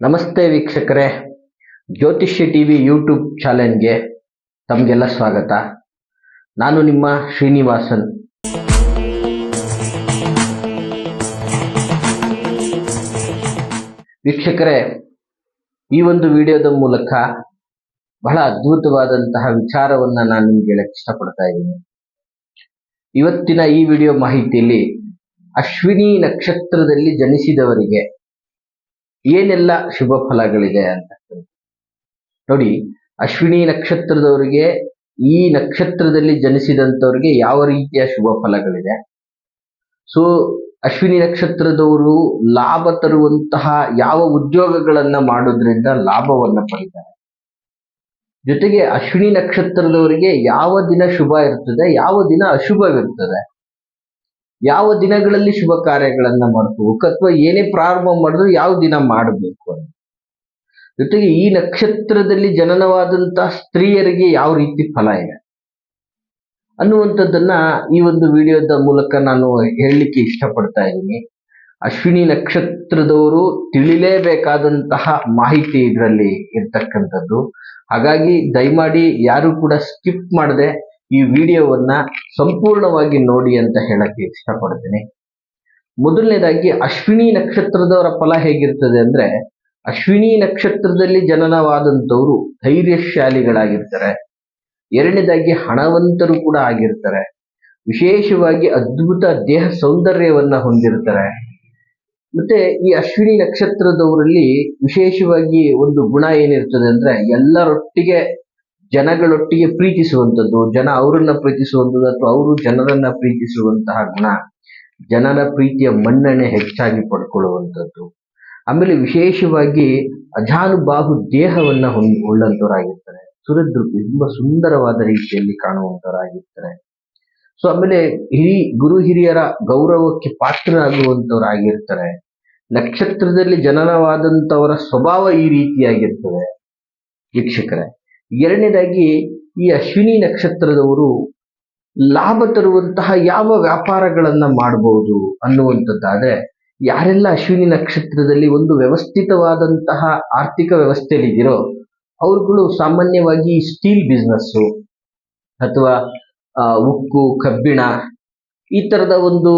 ನಮಸ್ತೆ ವೀಕ್ಷಕರೇ. ಜ್ಯೋತಿಷ್ಯ ಟಿವಿ ಯೂಟ್ಯೂಬ್ ಚಾನೆಲ್ಗೆ ತಮಗೆಲ್ಲ ಸ್ವಾಗತ. ನಾನು ನಿಮ್ಮ ಶ್ರೀನಿವಾಸನ್. ವೀಕ್ಷಕರೇ, ಈ ಒಂದು ವಿಡಿಯೋದ ಮೂಲಕ ಬಹಳ ಅದ್ಭುತವಾದಂತಹ ವಿಚಾರವನ್ನು ನಾನು ನಿಮ್ಗೆ ಹೇಳಕ್ ಇಷ್ಟಪಡ್ತಾ ಇದ್ದೀನಿ. ಇವತ್ತಿನ ಈ ವಿಡಿಯೋ ಮಾಹಿತಿಯಲ್ಲಿ ಅಶ್ವಿನಿ ನಕ್ಷತ್ರದಲ್ಲಿ ಜನಿಸಿದವರಿಗೆ ಏನೆಲ್ಲ ಶುಭ ಫಲಗಳಿದೆ ಅಂತ ನೋಡಿ, ಅಶ್ವಿನಿ ನಕ್ಷತ್ರದವರಿಗೆ ಈ ನಕ್ಷತ್ರದಲ್ಲಿ ಜನಿಸಿದಂಥವ್ರಿಗೆ ಯಾವ ರೀತಿಯ ಶುಭ ಫಲಗಳಿದೆ? ಸೊ ಅಶ್ವಿನಿ ನಕ್ಷತ್ರದವರು ಲಾಭ ತರುವಂತಹ ಯಾವ ಉದ್ಯೋಗಗಳನ್ನ ಮಾಡೋದ್ರಿಂದ ಲಾಭವನ್ನ ಪಡಿತಾರೆ. ಜೊತೆಗೆ ಅಶ್ವಿನಿ ನಕ್ಷತ್ರದವರಿಗೆ ಯಾವ ದಿನ ಶುಭ ಇರ್ತದೆ, ಯಾವ ದಿನ ಅಶುಭವಿರ್ತದೆ? ಯಾವ ದಿನಗಳಲ್ಲಿ ಶುಭ ಕಾರ್ಯಗಳನ್ನ ಮಾಡ್ಕೋಬೇಕು ಅಥವಾ ಏನೇ ಪ್ರಾರಂಭ ಮಾಡಿದ್ರು ಯಾವ ದಿನ ಮಾಡಬೇಕು ಅಂತ. ಜೊತೆಗೆ ಈ ನಕ್ಷತ್ರದಲ್ಲಿ ಜನನವಾದಂತಹ ಸ್ತ್ರೀಯರಿಗೆ ಯಾವ ರೀತಿ ಫಲ ಇದೆ? ಅನ್ನುವಂಥದ್ದನ್ನ ಈ ಒಂದು ವಿಡಿಯೋದ ಮೂಲಕ ನಾನು ಹೇಳಲಿಕ್ಕೆ ಇಷ್ಟಪಡ್ತಾ ಇದ್ದೀನಿ. ಅಶ್ವಿನಿ ನಕ್ಷತ್ರದವರು ತಿಳಿಲೇಬೇಕಾದಂತಹ ಮಾಹಿತಿ ಇದರಲ್ಲಿ ಇರ್ತಕ್ಕಂಥದ್ದು. ಹಾಗಾಗಿ ದಯಮಾಡಿ ಯಾರು ಕೂಡ ಸ್ಕಿಪ್ ಮಾಡದೆ ಈ ವಿಡಿಯೋವನ್ನ ಸಂಪೂರ್ಣವಾಗಿ ನೋಡಿ ಅಂತ ಹೇಳಕ್ಕೆ ಇಷ್ಟಪಡ್ತೀನಿ. ಮೊದಲನೇದಾಗಿ, ಅಶ್ವಿನಿ ನಕ್ಷತ್ರದವರ ಫಲ ಹೇಗಿರ್ತದೆ ಅಂದ್ರೆ, ಅಶ್ವಿನಿ ನಕ್ಷತ್ರದಲ್ಲಿ ಜನನವಾದಂಥವರು ಧೈರ್ಯಶಾಲಿಗಳಾಗಿರ್ತಾರೆ. ಎರಡನೇದಾಗಿ, ಹಣವಂತರು ಕೂಡ ಆಗಿರ್ತಾರೆ. ವಿಶೇಷವಾಗಿ ಅದ್ಭುತ ದೇಹ ಸೌಂದರ್ಯವನ್ನ ಹೊಂದಿರ್ತಾರೆ. ಮತ್ತೆ ಈ ಅಶ್ವಿನಿ ನಕ್ಷತ್ರದವರಲ್ಲಿ ವಿಶೇಷವಾಗಿ ಒಂದು ಗುಣ ಏನಿರ್ತದೆ ಅಂದ್ರೆ, ಎಲ್ಲರೊಟ್ಟಿಗೆ ಜನಗಳೊಟ್ಟಿಗೆ ಪ್ರೀತಿಸುವಂಥದ್ದು, ಜನ ಅವರನ್ನ ಪ್ರೀತಿಸುವಂಥದ್ದು ಅಥವಾ ಅವರು ಜನರನ್ನ ಪ್ರೀತಿಸುವಂತಹ ಗುಣ, ಜನರ ಪ್ರೀತಿಯ ಮನ್ನಣೆ ಹೆಚ್ಚಾಗಿ ಪಡ್ಕೊಳ್ಳುವಂಥದ್ದು. ಆಮೇಲೆ ವಿಶೇಷವಾಗಿ ಅಜಾನುಬಾಹು ದೇಹವನ್ನ ಉಳ್ಳಂತವರಾಗಿರ್ತಾರೆ ಸುರದ್ರೂಪಿ ತುಂಬಾ ಸುಂದರವಾದ ರೀತಿಯಲ್ಲಿ ಕಾಣುವಂತವರಾಗಿರ್ತಾರೆ ಸೊ ಆಮೇಲೆ ಹಿರಿ, ಗುರು ಹಿರಿಯರ ಗೌರವಕ್ಕೆ ಪಾತ್ರರಾಗುವಂತವರಾಗಿರ್ತಾರೆ ನಕ್ಷತ್ರದಲ್ಲಿ ಜನನವಾದಂತವರ ಸ್ವಭಾವ ಈ ರೀತಿಯಾಗಿರ್ತದೆ. ವೀಕ್ಷಕರೇ ಎರಡನೇದಾಗಿ ಈ ಅಶ್ವಿನಿ ನಕ್ಷತ್ರದವರು ಲಾಭ ತರುವಂತಹ ಯಾವ ವ್ಯಾಪಾರಗಳನ್ನ ಮಾಡಬಹುದು ಅನ್ನುವಂಥದ್ದಾದ್ರೆ ಯಾರೆಲ್ಲ ಅಶ್ವಿನಿ ನಕ್ಷತ್ರದಲ್ಲಿ ಒಂದು ವ್ಯವಸ್ಥಿತವಾದಂತಹ ಆರ್ಥಿಕ ವ್ಯವಸ್ಥೆಯಲ್ಲಿ ಇದೀರೋ ಅವ್ರುಗಳು ಸಾಮಾನ್ಯವಾಗಿ ಸ್ಟೀಲ್ ಬಿಸ್ನೆಸ್ಸು ಅಥವಾ ಉಕ್ಕು, ಕಬ್ಬಿಣ ಈ ತರದ ಒಂದು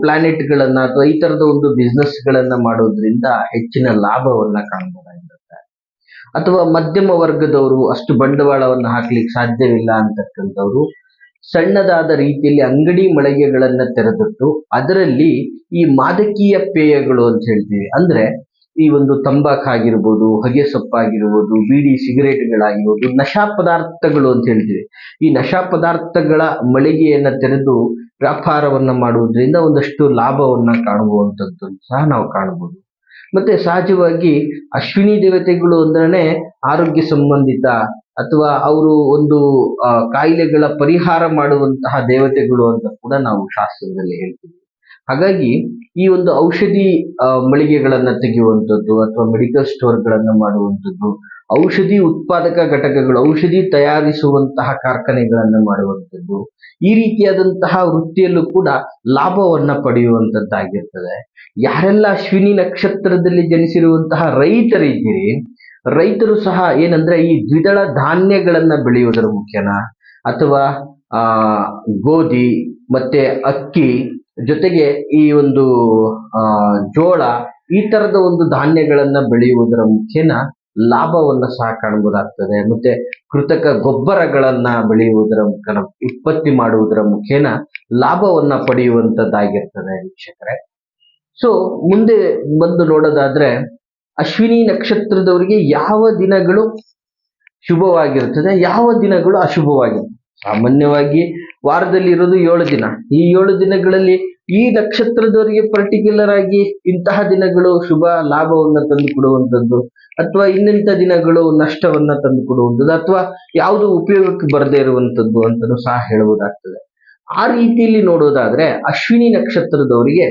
ಪ್ಲಾನೆಟ್ಗಳನ್ನ ಅಥವಾ ಈ ತರದ ಒಂದು ಬಿಸ್ನೆಸ್ ಗಳನ್ನ ಮಾಡೋದ್ರಿಂದ ಹೆಚ್ಚಿನ ಲಾಭವನ್ನ ಕಾಣಬಹುದಾಗಿರುತ್ತೆ ಅಥವಾ ಮಧ್ಯಮ ವರ್ಗದವರು ಅಷ್ಟು ಬಂಡವಾಳವನ್ನು ಹಾಕ್ಲಿಕ್ಕೆ ಸಾಧ್ಯವಿಲ್ಲ ಅಂತಕ್ಕಂಥವ್ರು, ಸಣ್ಣದಾದ ರೀತಿಯಲ್ಲಿ ಅಂಗಡಿ ಮಳಿಗೆಗಳನ್ನ ತೆರೆದಿಟ್ಟು ಅದರಲ್ಲಿ ಈ ಮಾದಕೀಯ ಪೇಯಗಳು ಅಂತ ಹೇಳ್ತೀವಿ. ಅಂದ್ರೆ ಈ ಒಂದು ತಂಬಾಕು ಆಗಿರ್ಬೋದು, ಹೊಗೆ ಸೊಪ್ಪಾಗಿರ್ಬೋದು, ಬೀಡಿ ಸಿಗರೇಟ್ಗಳಾಗಿರ್ಬೋದು, ನಶಾ ಪದಾರ್ಥಗಳು ಅಂತ ಹೇಳ್ತೀವಿ. ಈ ನಶಾ ಪದಾರ್ಥಗಳ ಮಳಿಗೆಯನ್ನ ತೆರೆದು ವ್ಯಾಪಾರವನ್ನ ಮಾಡುವುದರಿಂದ ಒಂದಷ್ಟು ಲಾಭವನ್ನ ಕಾಣುವಂಥದ್ದು ಸಹ ನಾವು ಕಾಣಬಹುದು. ಮತ್ತೆ ಸಹಜವಾಗಿ ಅಶ್ವಿನಿ ದೇವತೆಗಳು ಅಂದ್ರೆ ಆರೋಗ್ಯ ಸಂಬಂಧಿತ ಅಥವಾ ಅವರು ಒಂದು ಕಾಯಿಲೆಗಳ ಪರಿಹಾರ ಮಾಡುವಂತಹ ದೇವತೆಗಳು ಅಂತ ಕೂಡ ನಾವು ಶಾಸ್ತ್ರದಲ್ಲಿ ಹೇಳ್ತೀವಿ. ಹಾಗಾಗಿ ಈ ಒಂದು ಔಷಧಿ ಮಳಿಗೆಗಳನ್ನ ತೆಗೆಯುವಂಥದ್ದು ಅಥವಾ ಮೆಡಿಕಲ್ ಸ್ಟೋರ್ಗಳನ್ನ ಮಾಡುವಂಥದ್ದು ಔಷಧಿ ಉತ್ಪಾದಕ ಘಟಕಗಳು, ಔಷಧಿ ತಯಾರಿಸುವಂತಹ ಕಾರ್ಖಾನೆಗಳನ್ನು ಮಾಡುವಂಥದ್ದು, ಈ ರೀತಿಯಾದಂತಹ ವೃತ್ತಿಯಲ್ಲೂ ಕೂಡ ಲಾಭವನ್ನ ಪಡೆಯುವಂಥದ್ದಾಗಿರ್ತದೆ. ಯಾರೆಲ್ಲ ಅಶ್ವಿನಿ ನಕ್ಷತ್ರದಲ್ಲಿ ಜನಿಸಿರುವಂತಹ ರೈತರಿದ್ದೀರಿ, ರೈತರು ಸಹ ಏನಂದ್ರೆ ಈ ದ್ವಿದಳ ಧಾನ್ಯಗಳನ್ನ ಬೆಳೆಯುವುದರ ಮುಖ್ಯನ, ಅಥವಾ, ಆ, ಗೋಧಿ ಮತ್ತೆ ಅಕ್ಕಿ ಜೊತೆಗೆ ಈ ಒಂದು, ಆ, ಜೋಳ ಈ ತರದ ಒಂದು ಧಾನ್ಯಗಳನ್ನ ಬೆಳೆಯುವುದರ ಮುಖೇನ ಲಾಭವನ್ನ ಸಹ ಕಾಣಬಹುದಾಗ್ತದೆ ಮತ್ತೆ ಕೃತಕ ಗೊಬ್ಬರಗಳನ್ನ ಬೆಳೆಯುವುದರ ಮುಖೇನ, ಉತ್ಪತ್ತಿ ಮಾಡುವುದರ ಮುಖೇನ ಲಾಭವನ್ನ ಪಡೆಯುವಂತದ್ದಾಗಿರ್ತದೆ ವೀಕ್ಷಕರೇ. ಸೊ ಮುಂದೆ ಬಂದು ನೋಡೋದಾದ್ರೆ, ಅಶ್ವಿನಿ ನಕ್ಷತ್ರದವರಿಗೆ ಯಾವ ದಿನಗಳು ಶುಭವಾಗಿರ್ತದೆ, ಯಾವ ದಿನಗಳು ಅಶುಭವಾಗಿರ್ತದೆ? ಸಾಮಾನ್ಯವಾಗಿ ವಾರದಲ್ಲಿ ಇರೋದು ಏಳು ದಿನ. ಈ ಏಳು ದಿನಗಳಲ್ಲಿ ಈ ನಕ್ಷತ್ರದವರಿಗೆ ಪರ್ಟಿಕ್ಯುಲರ್ ಆಗಿ ಇಂತಹ ದಿನಗಳು ಶುಭ ಲಾಭವನ್ನ ತಂದು ಕೊಡುವಂಥದ್ದು ಅಥವಾ ಇನ್ನಿಂಥ ದಿನಗಳು ನಷ್ಟವನ್ನ ತಂದು ಕೊಡುವಂಥದ್ದು ಅಥವಾ ಯಾವುದು ಉಪಯೋಗಕ್ಕೆ ಬರದೇ ಇರುವಂಥದ್ದು ಅಂತಲೂ ಸಹ ಹೇಳಬಹುದಾಗ್ತದೆ. ಆ ರೀತಿಯಲ್ಲಿ ನೋಡೋದಾದ್ರೆ ಅಶ್ವಿನಿ ನಕ್ಷತ್ರದವರಿಗೆ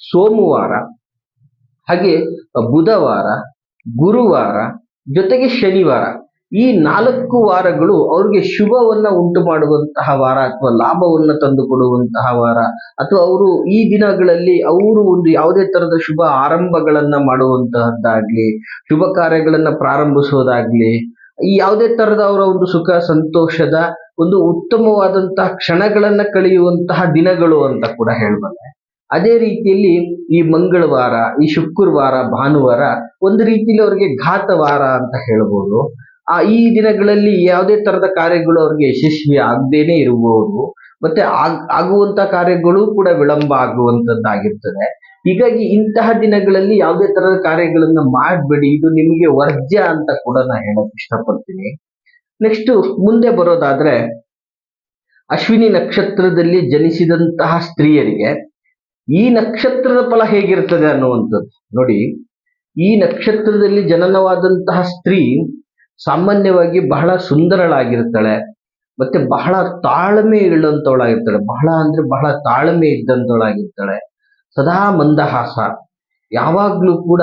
ಸೋಮವಾರ, ಹಾಗೆ ಬುಧವಾರ, ಗುರುವಾರ, ಜೊತೆಗೆ ಶನಿವಾರ ಈ ನಾಲ್ಕು ವಾರಗಳು ಅವ್ರಿಗೆ ಶುಭವನ್ನ ಉಂಟು ಮಾಡುವಂತಹ ವಾರ ಅಥವಾ ಲಾಭವನ್ನ ತಂದು ಕೊಡುವಂತಹ ವಾರ ಅಥವಾ ಅವರು ಈ ದಿನಗಳಲ್ಲಿ ಅವರು ಒಂದು ಯಾವುದೇ ತರದ ಶುಭ ಆರಂಭಗಳನ್ನ ಮಾಡುವಂತಹದ್ದಾಗ್ಲಿ, ಶುಭ ಕಾರ್ಯಗಳನ್ನ ಪ್ರಾರಂಭಿಸೋದಾಗ್ಲಿ, ಈ ಯಾವುದೇ ತರದ ಅವರ ಒಂದು ಸುಖ ಸಂತೋಷದ ಒಂದು ಉತ್ತಮವಾದಂತಹ ಕ್ಷಣಗಳನ್ನ ಕಳೆಯುವಂತಹ ದಿನಗಳು ಅಂತ ಕೂಡ ಹೇಳ್ಬಲ್ಲೆ. ಅದೇ ರೀತಿಯಲ್ಲಿ ಈ ಮಂಗಳವಾರ, ಈ ಶುಕ್ರವಾರ, ಭಾನುವಾರ ಒಂದು ರೀತಿಯಲ್ಲಿ ಅವರಿಗೆ ಘಾತವಾರ ಅಂತ ಹೇಳ್ಬೋದು. ಆ ಈ ದಿನಗಳಲ್ಲಿ ಯಾವುದೇ ತರದ ಕಾರ್ಯಗಳು ಅವ್ರಿಗೆ ಯಶಸ್ವಿ ಆಗದೇನೆ ಇರಬಹುದು ಮತ್ತೆ ಆಗ್, ಆಗುವಂತ ಕಾರ್ಯಗಳು ಕೂಡ ವಿಳಂಬ ಆಗುವಂತದ್ದಾಗಿರ್ತದೆ. ಹೀಗಾಗಿ ಇಂತಹ ದಿನಗಳಲ್ಲಿ ಯಾವುದೇ ತರದ ಕಾರ್ಯಗಳನ್ನ ಮಾಡಬೇಡಿ. ಇದು ನಿಮಗೆ ವರ್ಜ್ಯ ಅಂತ ಕೂಡ ನಾನು ಹೇಳಕ್ ಇಷ್ಟಪಡ್ತೀನಿ. ನೆಕ್ಸ್ಟ್ ಮುಂದೆ ಬರೋದಾದ್ರೆ, ಅಶ್ವಿನಿ ನಕ್ಷತ್ರದಲ್ಲಿ ಜನಿಸಿದಂತಹ ಸ್ತ್ರೀಯರಿಗೆ ಈ ನಕ್ಷತ್ರದ ಫಲ ಹೇಗಿರ್ತದೆ ಅನ್ನುವಂಥದ್ದು. ನೋಡಿ, ಈ ನಕ್ಷತ್ರದಲ್ಲಿ ಜನನವಾದಂತಹ ಸ್ತ್ರೀ ಸಾಮಾನ್ಯವಾಗಿ ಬಹಳ ಸುಂದರಳಾಗಿರ್ತಾಳೆ. ಮತ್ತೆ ಬಹಳ ತಾಳ್ಮೆ ಇಳ್ಳಂತವಳಾಗಿರ್ತಾಳೆ ಬಹಳ ಅಂದ್ರೆ ಬಹಳ ತಾಳ್ಮೆ ಇದ್ದಂತವಳಾಗಿರ್ತಾಳೆ. ಸದಾ ಮಂದಹಾಸ. ಯಾವಾಗ್ಲೂ ಕೂಡ,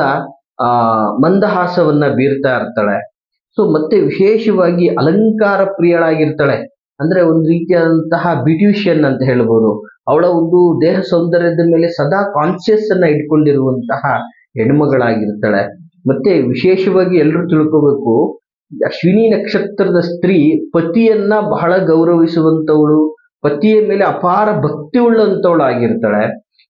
ಆ, ಮಂದಹಾಸವನ್ನ ಬೀರ್ತಾ ಇರ್ತಾಳೆ. ಸೊ ಮತ್ತೆ ವಿಶೇಷವಾಗಿ ಅಲಂಕಾರ ಪ್ರಿಯಳಾಗಿರ್ತಾಳೆ. ಅಂದ್ರೆ ಒಂದು ರೀತಿಯಾದಂತಹ ಬ್ಯೂಟಿಷಿಯನ್ ಅಂತ ಹೇಳ್ಬೋದು. ಅವಳ ಒಂದು ದೇಹ ಸೌಂದರ್ಯದ ಮೇಲೆ ಸದಾ ಕಾನ್ಶಿಯಸ್ ಅನ್ನ ಇಟ್ಕೊಂಡಿರುವಂತಹ ಹೆಣ್ಮಗಳಾಗಿರ್ತಾಳೆ. ಮತ್ತೆ ವಿಶೇಷವಾಗಿ ಎಲ್ಲರೂ ತಿಳ್ಕೋಬೇಕು ಅಶ್ವಿನಿ ನಕ್ಷತ್ರದ ಸ್ತ್ರೀ ಪತಿಯನ್ನ ಬಹಳ ಗೌರವಿಸುವಂತವಳು, ಪತಿಯ ಮೇಲೆ ಅಪಾರ ಭಕ್ತಿ ಉಳ್ಳಂತವಳು ಆಗಿರ್ತಾಳೆ.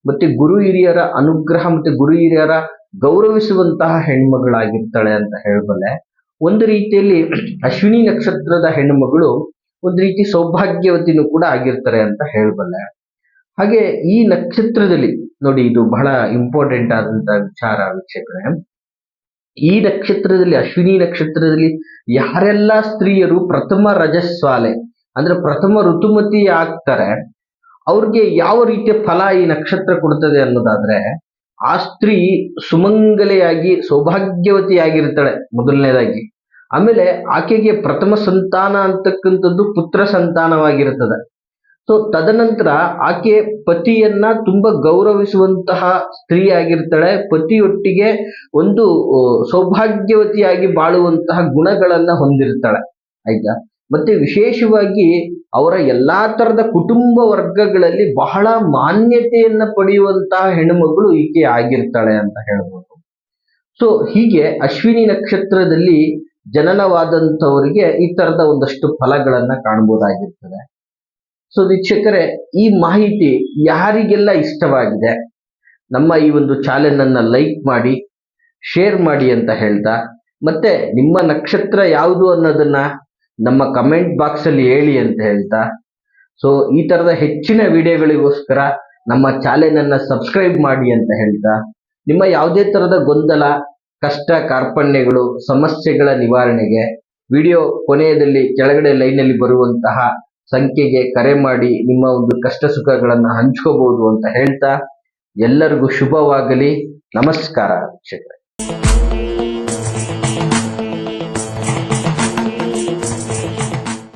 ಮತ್ತೆ ಗುರು ಹಿರಿಯರ ಅನುಗ್ರಹ ಮತ್ತೆ ಗುರು ಹಿರಿಯರ ಗೌರವಿಸುವಂತಹ ಹೆಣ್ಮಗಳಾಗಿರ್ತಾಳೆ ಅಂತ ಹೇಳಬಲ್ಲೆ, ಒಂದು ರೀತಿಯಲ್ಲಿ ಅಶ್ವಿನಿ ನಕ್ಷತ್ರದ ಹೆಣ್ಣುಮಗಳು ಒಂದು ರೀತಿ ಸೌಭಾಗ್ಯವತಿನೂ ಕೂಡ ಆಗಿರ್ತಾರೆ ಅಂತ ಹೇಳಬಲ್ಲೆ. ಹಾಗೆ ಈ ನಕ್ಷತ್ರದಲ್ಲಿ ನೋಡಿ ಇದು ಬಹಳ ಇಂಪಾರ್ಟೆಂಟ್ ಆದಂತ ವಿಚಾರ ವೀಕ್ಷಕರೇ. ಈ ನಕ್ಷತ್ರದಲ್ಲಿ, ಅಶ್ವಿನಿ ನಕ್ಷತ್ರದಲ್ಲಿ ಯಾರೆಲ್ಲ ಸ್ತ್ರೀಯರು ಪ್ರಥಮ ರಜಸ್ವಾಲೆ, ಅಂದ್ರೆ ಪ್ರಥಮ ಋತುಮತಿ ಆಗ್ತಾರೆ, ಅವ್ರಿಗೆ ಯಾವ ರೀತಿಯ ಫಲ ಈ ನಕ್ಷತ್ರ ಕೊಡ್ತದೆ ಅನ್ನೋದಾದ್ರೆ, ಆ ಸ್ತ್ರೀ ಸುಮಂಗಲೆಯಾಗಿ, ಸೌಭಾಗ್ಯವತಿಯಾಗಿರ್ತಾಳೆ ಮೊದಲನೇದಾಗಿ. ಆಮೇಲೆ ಆಕೆಗೆ ಪ್ರಥಮ ಸಂತಾನ ಅಂತಕ್ಕಂಥದ್ದು ಪುತ್ರ ಸಂತಾನವಾಗಿರ್ತದೆ. ಸೊ ತದನಂತರ ಆಕೆ ಪತಿಯನ್ನ ತುಂಬಾ ಗೌರವಿಸುವಂತಹ ಸ್ತ್ರೀ ಆಗಿರ್ತಾಳೆ ಪತಿಯೊಟ್ಟಿಗೆ ಒಂದು ಸೌಭಾಗ್ಯವತಿಯಾಗಿ ಬಾಳುವಂತಹ ಗುಣಗಳನ್ನ ಹೊಂದಿರ್ತಾಳೆ. ಆಯ್ತಾ? ಮತ್ತೆ ವಿಶೇಷವಾಗಿ ಅವರ ಎಲ್ಲಾ ತರದ ಕುಟುಂಬ ವರ್ಗಗಳಲ್ಲಿ ಬಹಳ ಮಾನ್ಯತೆಯನ್ನ ಪಡೆಯುವಂತಹ ಹೆಣ್ಣುಮಗಳು ಈಕೆ ಆಗಿರ್ತಾಳೆ ಅಂತ ಹೇಳ್ಬೋದು. ಸೊ ಹೀಗೆ ಅಶ್ವಿನಿ ನಕ್ಷತ್ರದಲ್ಲಿ ಜನನವಾದಂಥವರಿಗೆ ಈ ತರದ ಒಂದಷ್ಟು ಫಲಗಳನ್ನ ಕಾಣಬಹುದಾಗಿರ್ತದೆ ಸೊ ವೀಕ್ಷಕರೇ, ಈ ಮಾಹಿತಿ ಯಾರಿಗೆಲ್ಲ ಇಷ್ಟವಾಗಿದೆ? ನಮ್ಮ ಈ ಒಂದು ಚಾನೆಲ್ ಅನ್ನ ಲೈಕ್ ಮಾಡಿ ಶೇರ್ ಮಾಡಿ ಅಂತ ಹೇಳ್ತಾ, ಮತ್ತೆ ನಿಮ್ಮ ನಕ್ಷತ್ರ ಯಾವುದು ಅನ್ನೋದನ್ನ ನಮ್ಮ ಕಮೆಂಟ್ ಬಾಕ್ಸ್ ಅಲ್ಲಿ ಹೇಳಿ ಅಂತ ಹೇಳ್ತಾ ಸೊ ಈ ತರದ ಹೆಚ್ಚಿನ ವಿಡಿಯೋಗಳಿಗೋಸ್ಕರ ನಮ್ಮ ಚಾನೆಲ್ ಸಬ್ಸ್ಕ್ರೈಬ್ ಮಾಡಿ ಅಂತ ಹೇಳ್ತಾ, ನಿಮ್ಮ ಯಾವುದೇ ತರದ ಗೊಂದಲ, ಕಷ್ಟ, ಕಾರ್ಪಣ್ಯಗಳು, ಸಮಸ್ಯೆಗಳ ನಿವಾರಣೆಗೆ, ವಿಡಿಯೋ ಕೊನೆಯದಲ್ಲಿ ಕೆಳಗಡೆ ಲೈನಲ್ಲಿ ಬರುವಂತಹ ಸಂಖ್ಯೆಗೆ ಕರೆ ಮಾಡಿ ನಿಮ್ಮ ಒಂದು ಕಷ್ಟ ಸುಖಗಳನ್ನು ಹಂಚ್ಕೋಬಹುದು ಅಂತ ಹೇಳ್ತಾ ಎಲ್ಲರಿಗೂ ಶುಭವಾಗಲಿ. ನಮಸ್ಕಾರ ವೀಕ್ಷಕರೇ.